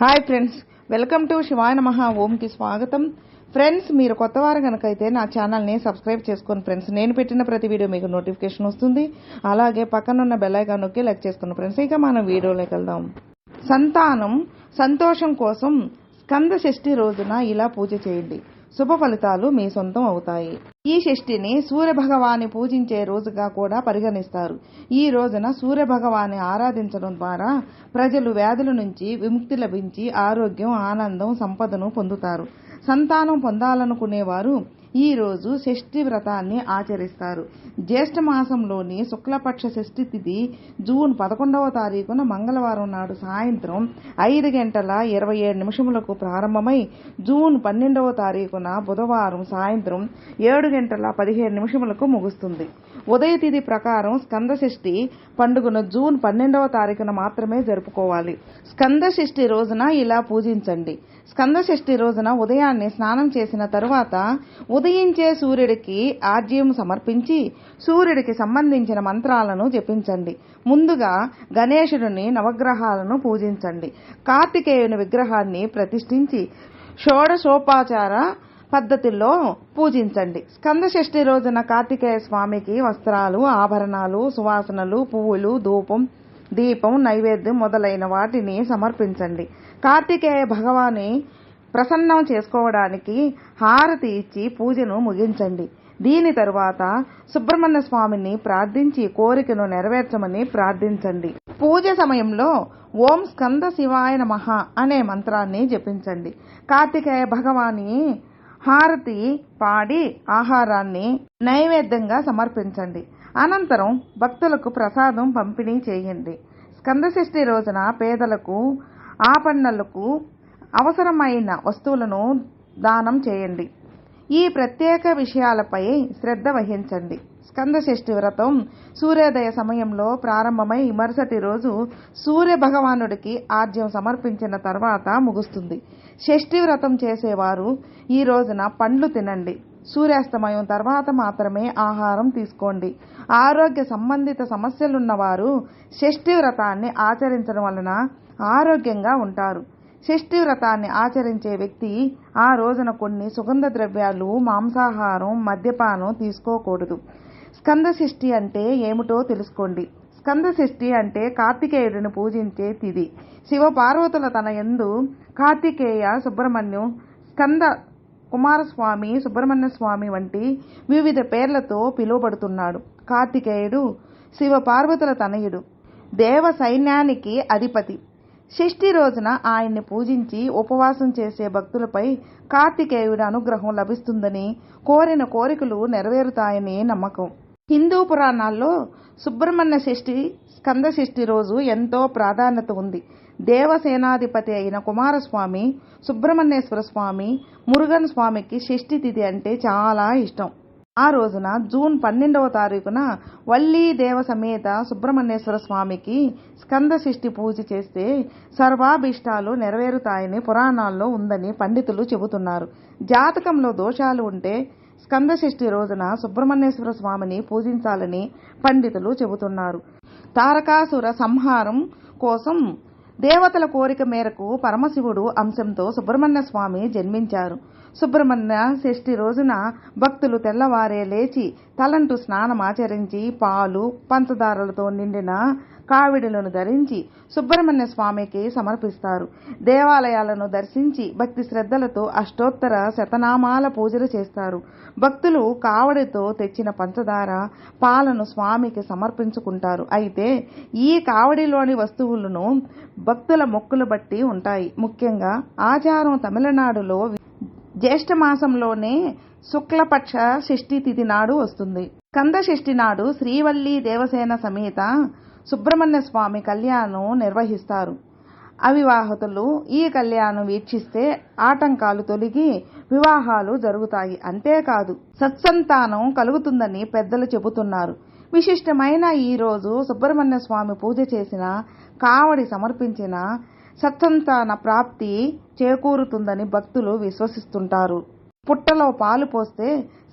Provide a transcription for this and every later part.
Hi friends welcome to శివాయ నమ ఓంకి స్వాగతం ఫ్రెండ్స్ మీరు కొత్త వారు కనుకైతే నా ఛానల్ని సబ్స్క్రైబ్ చేసుకోండి ఫ్రెండ్స్ నేను పెట్టిన ప్రతి వీడియో మీకు నోటిఫికేషన్ వస్తుంది అలాగే పక్కనున్న ఉన్న బెల్లైగా నొక్కి లైక్ చేసుకోండి ఫ్రెండ్స్ ఇక మనం వీడియోలోకి వెళ్దాం సంతానం సంతోషం కోసం స్కంద షష్ఠి రోజున ఇలా పూజ చేయండి శుభ ఫలితాలు మీ సొంతం అవుతాయి. ఈ షష్ఠిని సూర్య భగవాన్ని పూజించే రోజుగా కూడా పరిగణిస్తారు. ఈ రోజున సూర్య భగవాన్ని ఆరాధించడం ద్వారా ప్రజలు వ్యాధుల నుంచి విముక్తి లభించి ఆరోగ్యం ఆనందం సంపదను పొందుతారు. సంతానం పొందాలనుకునేవారు ఈ రోజు షష్ఠి వ్రతాన్ని ఆచరిస్తారు. జ్యేష్ఠ మాసంలోని శుక్లపక్ష షష్ఠి తిథి జూన్ పదకొండవ తారీఖున మంగళవారం నాడు సాయంత్రం ఐదు గంటల ఇరవై ఏడు నిమిషములకు ప్రారంభమై జూన్ పన్నెండవ తారీఖున బుధవారం సాయంత్రం ఏడు గంటల పదిహేడు నిమిషములకు ముగుస్తుంది. ఉదయ తిథి ప్రకారం స్కంద షష్ఠి పండుగను జూన్ పన్నెండవ తారీఖున మాత్రమే జరుపుకోవాలి. స్కందషష్ఠి రోజున ఇలా పూజించండి. స్కందషష్ఠి రోజున ఉదయాన్నే స్నానం చేసిన తరువాత ఉదయించే సూర్యుడికి ఆజ్యం సమర్పించి సూర్యుడికి సంబంధించిన మంత్రాలను జపించండి. ముందుగా గణేశుడిని నవగ్రహాలను పూజించండి. కార్తికేయుని విగ్రహాన్ని ప్రతిష్ఠించి షోడశోపాచార పద్ధతిలో పూజించండి. స్కంద షష్ఠి రోజున కార్తికేయ స్వామికి వస్త్రాలు ఆభరణాలు సువాసనలు పువ్వులు ధూపం దీపం నైవేద్యం మొదలైన వాటిని సమర్పించండి. కార్తికేయ భగవాని ప్రసన్నం చేసుకోవడానికి హారతి ఇచ్చి పూజను ముగించండి. దీని తరువాత సుబ్రహ్మణ్య స్వామిని ప్రార్థించి కోరికను నెరవేర్చమని ప్రార్థించండి. పూజ సమయంలో ఓం స్కంద శివాయ నమః అనే మంత్రాన్ని జపించండి. కార్తికేయ భగవాని హారతి పాడి ఆహారాన్ని నైవేద్యంగా సమర్పించండి. అనంతరం భక్తులకు ప్రసాదం పంపిణీ చేయండి. స్కందషష్ఠి రోజున పేదలకు ఆపన్నలకు అవసరమైన వస్తువులను దానం చేయండి. ఈ ప్రత్యేక విషయాలపై శ్రద్ధ వహించండి. స్కంద షష్ఠి వ్రతం సూర్యోదయ సమయంలో ప్రారంభమై మరుసటి రోజు సూర్య భగవానుడికి ఆర్జ్యం సమర్పించిన తర్వాత ముగుస్తుంది. షష్ఠి వ్రతం చేసేవారు ఈ రోజున పండ్లు తినండి. సూర్యాస్తమయం తర్వాత మాత్రమే ఆహారం తీసుకోండి. ఆరోగ్య సంబంధిత సమస్యలున్నవారు షష్ఠి వ్రతాన్ని ఆచరించడం వలన ఆరోగ్యంగా ఉంటారు. షష్ఠి వ్రతాన్ని ఆచరించే వ్యక్తి ఆ రోజున కొన్ని సుగంధ ద్రవ్యాలు మాంసాహారం మద్యపానం తీసుకోకూడదు. స్కంద షష్ఠి అంటే ఏమిటో తెలుసుకోండి. స్కంద షష్ఠి అంటే కార్తికేయుడిని పూజించే తిథి శివ పార్వతుల తన ఎందు కార్తికేయ సుబ్రహ్మణ్యం స్కంద కుమారస్వామి సుబ్రహ్మణ్య స్వామి వంటి వివిధ పేర్లతో పిలువబడుతున్నాడు. కార్తికేయుడు శివ పార్వతుల తనయుడు. దేవ సైన్యానికి అధిపతి. షష్ఠి రోజున ఆయన్ని పూజించి ఉపవాసం చేసే భక్తులపై కార్తికేయుడి అనుగ్రహం లభిస్తుందని కోరిన కోరికలు నెరవేరుతాయని నమ్మకం. హిందూ పురాణాల్లో సుబ్రహ్మణ్య షష్ఠి స్కంద షష్ఠి రోజు ఎంతో ప్రాధాన్యత ఉంది. దేవసేనాధిపతి అయిన కుమారస్వామి సుబ్రహ్మణ్యేశ్వర స్వామి మురుగన్ స్వామికి షష్ఠి తిథి అంటే చాలా ఇష్టం. ఆ రోజున జూన్ పన్నెండవ తారీఖున వల్లీ దేవ సమేత సుబ్రహ్మణ్యేశ్వర స్వామికి స్కంద షష్ఠి పూజ చేస్తే సర్వాభీష్టాలు నెరవేరుతాయని పురాణాల్లో ఉందని పండితులు చెబుతున్నారు. జాతకంలో దోషాలు ఉంటే స్కంద షష్ఠి రోజున సుబ్రహ్మణ్యేశ్వర స్వామిని పూజించాలని పండితులు చెబుతున్నారు. తారకాసుర సంహారం కోసం దేవతల కోరిక మేరకు పరమశివుడు అంశంతో సుబ్రహ్మణ్య స్వామి జన్మించారు. సుబ్రహ్మణ్య షష్ఠి రోజున భక్తులు తెల్లవారే లేచి తలంటు స్నానమాచరించి పాలు పంచదారలతో నిండిన కావిడులను ధరించి సుబ్రహ్మణ్య స్వామికి సమర్పిస్తారు. దేవాలయాలను దర్శించి భక్తి శ్రద్ధలతో అష్టోత్తర శతనామాల పూజలు చేస్తారు. భక్తులు కావడితో తెచ్చిన పంచదార పాలను స్వామికి సమర్పించుకుంటారు. అయితే ఈ కావడిలోని వస్తువులను భక్తుల మొక్కులు బట్టి ఉంటాయి. ముఖ్యంగా ఆచారం తమిళనాడులో జ్యేష్ఠ మాసంలోనే శుక్లపక్ష షష్ఠి తిథి నాడు వస్తుంది. కంద షష్ఠి నాడు శ్రీవల్లి దేవసేన సమేత సుబ్రహ్మణ్య స్వామి కళ్యాణం నిర్వహిస్తారు. అవివాహతులు ఈ కళ్యాణం వీక్షిస్తే ఆటంకాలు తొలగి వివాహాలు జరుగుతాయి. అంతేకాదు సత్సంతానం కలుగుతుందని పెద్దలు చెబుతున్నారు. విశిష్టమైన ఈ రోజు సుబ్రహ్మణ్య స్వామి పూజ చేసిన కావడి సమర్పించిన సత్సంతాన ప్రాప్తి చేకూరుతుందని భక్తులు విశ్వసిస్తుంటారు. పుట్టలో పాలు పోస్తే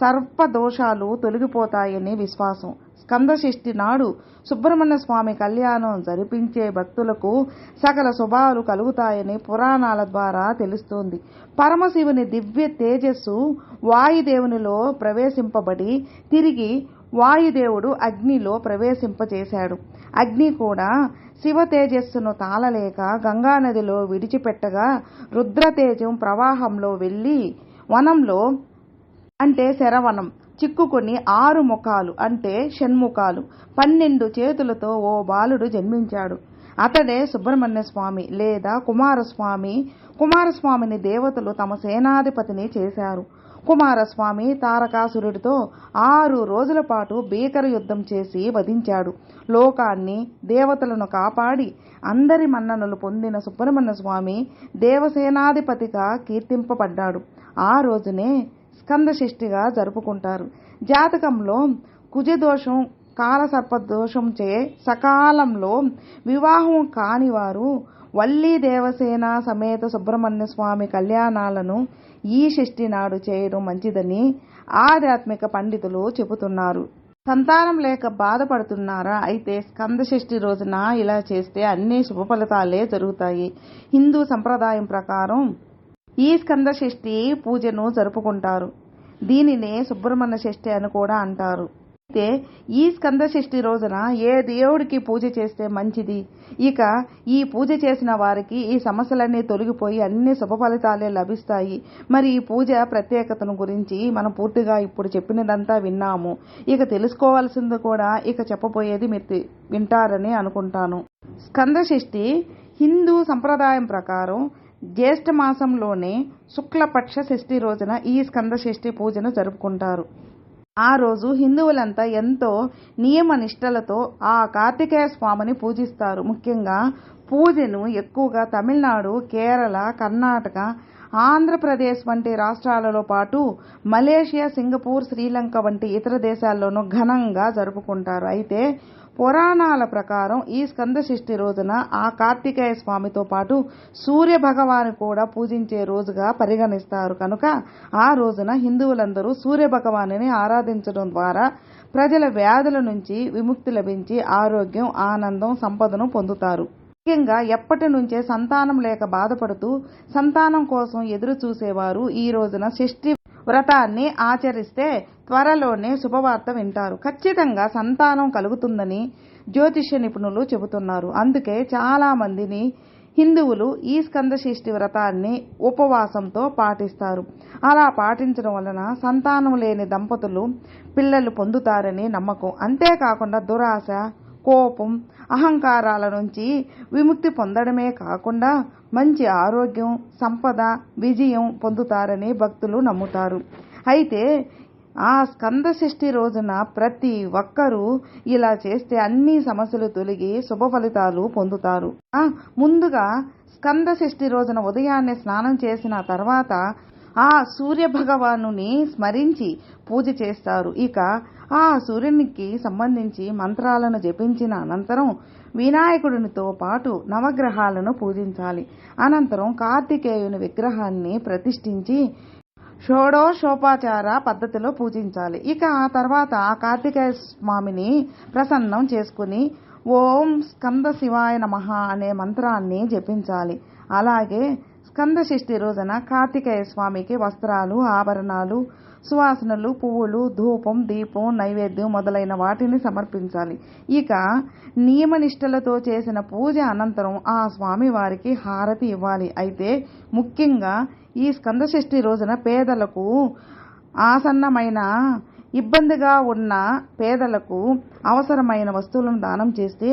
సర్ప దోషాలు తొలగిపోతాయని విశ్వాసం. స్కందషష్ఠి నాడు సుబ్రహ్మణ్య స్వామి కళ్యాణం జరిపించే భక్తులకు సకల శుభాలు కలుగుతాయని పురాణాల ద్వారా తెలుస్తోంది. పరమశివుని దివ్య తేజస్సు వాయుదేవునిలో ప్రవేశింపబడి తిరిగి వాయుదేవుడు అగ్నిలో ప్రవేశింపచేశాడు. అగ్ని కూడా శివ తేజస్సును తాళలేక గంగానదిలో విడిచిపెట్టగా రుద్రతేజం ప్రవాహంలో వెళ్ళి వనంలో అంటే శరవణం. చిక్కుకొని ఆరు ముఖాలు అంటే షణ్ముఖాలు. పన్నెండు చేతులతో ఓ బాలుడు జన్మించాడు. అతడే సుబ్రహ్మణ్య స్వామి లేదా కుమారస్వామి. కుమారస్వామిని దేవతలు తమ సేనాధిపతిని చేశారు. కుమారస్వామి తారకాసురుడితో ఆరు రోజుల పాటు భీకర యుద్ధం చేసి వధించాడు. లోకాన్ని దేవతలను కాపాడి అందరి మన్ననలు పొందిన సుబ్రహ్మణ్య స్వామి దేవసేనాధిపతిగా కీర్తింపబడ్డాడు. ఆ రోజునే స్కందషష్ఠిగా జరుపుకుంటారు. జాతకంలో కుజదోషం కాలసర్ప దోషంచే సకాలంలో వివాహం కాని వారు వల్లీ దేవసేన సమేత సుబ్రహ్మణ్య స్వామి కళ్యాణాలను ఈ షష్ఠి నాడు చేయడం మంచిదని ఆధ్యాత్మిక పండితులు చెబుతున్నారు. సంతానం లేక బాధపడుతున్నారా? అయితే స్కంద షష్ఠి రోజున ఇలా చేస్తే అన్ని శుభ ఫలితాలే జరుగుతాయి. హిందూ సంప్రదాయం ప్రకారం ఈ స్కంద షష్ఠి పూజను జరుపుకుంటారు. దీనినే సుబ్రహ్మణ్య షష్ఠి అని కూడా అంటారు. అయితే ఈ స్కందషష్ఠి రోజున ఏ దేవుడికి పూజ చేస్తే మంచిది? ఇక ఈ పూజ చేసిన వారికి ఈ సమస్యలన్నీ తొలగిపోయి అన్ని శుభ ఫలితాలే లభిస్తాయి. మరి ఈ పూజ ప్రత్యేకతను గురించి మనం పూర్తిగా ఇప్పుడు చెప్పినదంతా విన్నాము. ఇక తెలుసుకోవాల్సింది కూడా ఇక చెప్పబోయేది మీరు తి- వింటారని అనుకుంటాను. స్కందషష్ఠి హిందూ సంప్రదాయం ప్రకారం జ్యేష్ఠ మాసంలోనే శుక్లపక్ష షష్ఠి రోజున ఈ స్కంద షష్ఠి పూజను జరుపుకుంటారు. ఆ రోజు హిందువులంతా ఎంతో నియమ నిష్టలతో ఆ కార్తికేయ స్వామిని పూజిస్తారు. ముఖ్యంగా పూజను ఎక్కువగా తమిళనాడు కేరళ కర్ణాటక ఆంధ్రప్రదేశ్ వంటి రాష్ట్రాలలో పాటు మలేషియా సింగపూర్ శ్రీలంక వంటి ఇతర దేశాల్లోనూ ఘనంగా జరుపుకుంటారు. అయితే పురాణాల ప్రకారం ఈ స్కంద రోజున ఆ కార్తికేయ స్వామితో పాటు సూర్య భగవాను కూడా పూజించే రోజుగా పరిగణిస్తారు. కనుక ఆ రోజున హిందువులందరూ సూర్య భగవానుని ఆరాధించడం ద్వారా ప్రజల వ్యాధుల నుంచి విముక్తి లభించి ఆరోగ్యం ఆనందం సంపదను పొందుతారు. ముఖ్యంగా ఎప్పటి నుంచే సంతానం లేక బాధపడుతూ సంతానం కోసం ఎదురు చూసేవారు ఈ రోజున షష్ఠి వ్రతాన్ని ఆచరిస్తే త్వరలోనే శుభవార్త వింటారు. ఖచ్చితంగా సంతానం కలుగుతుందని జ్యోతిష్య నిపుణులు చెబుతున్నారు. అందుకే చాలామందిని హిందువులు ఈ స్కంద వ్రతాన్ని ఉపవాసంతో పాటిస్తారు. అలా పాటించడం వలన సంతానం లేని దంపతులు పిల్లలు పొందుతారని నమ్మకం. అంతేకాకుండా దురాశ కోపం అహంకారాల నుంచి విముక్తి పొందడమే కాకుండా మంచి ఆరోగ్యం సంపద విజయం పొందుతారని భక్తులు నమ్ముతారు. అయితే ఆ స్కంద షష్ఠి రోజున ప్రతి ఒక్కరూ ఇలా చేస్తే అన్ని సమస్యలు తొలగి శుభ ఫలితాలు పొందుతారు. ముందుగా స్కంద షష్ఠి రోజున ఉదయాన్నే స్నానం చేసిన తర్వాత ఆ సూర్య భగవానుని స్మరించి పూజ చేస్తారు. ఇక ఆ సూర్యునికి సంబంధించి మంత్రాలను జపించిన అనంతరం వినాయకుడినితో పాటు నవగ్రహాలను పూజించాలి. అనంతరం కార్తికేయుని విగ్రహాన్ని ప్రతిష్ఠించి షోడోషోపాచార పద్ధతిలో పూజించాలి. ఇక ఆ తర్వాత ఆ కార్తికేయ స్వామిని ప్రసన్నం చేసుకుని ఓం స్కంద శివాయ నమ అనే మంత్రాన్ని జపించాలి. అలాగే స్కందషష్ఠి రోజున కార్తికేయ స్వామికి వస్త్రాలు ఆభరణాలు సువాసనలు పువ్వులు ధూపం దీపం నైవేద్యం మొదలైన వాటిని సమర్పించాలి. ఇక నియమనిష్టలతో చేసిన పూజ అనంతరం ఆ స్వామి వారికి హారతి ఇవ్వాలి. అయితే ముఖ్యంగా ఈ స్కందషష్ఠి రోజున పేదలకు ఆసన్నమైన ఇబ్బందిగా ఉన్న పేదలకు అవసరమైన వస్తువులను దానం చేస్తే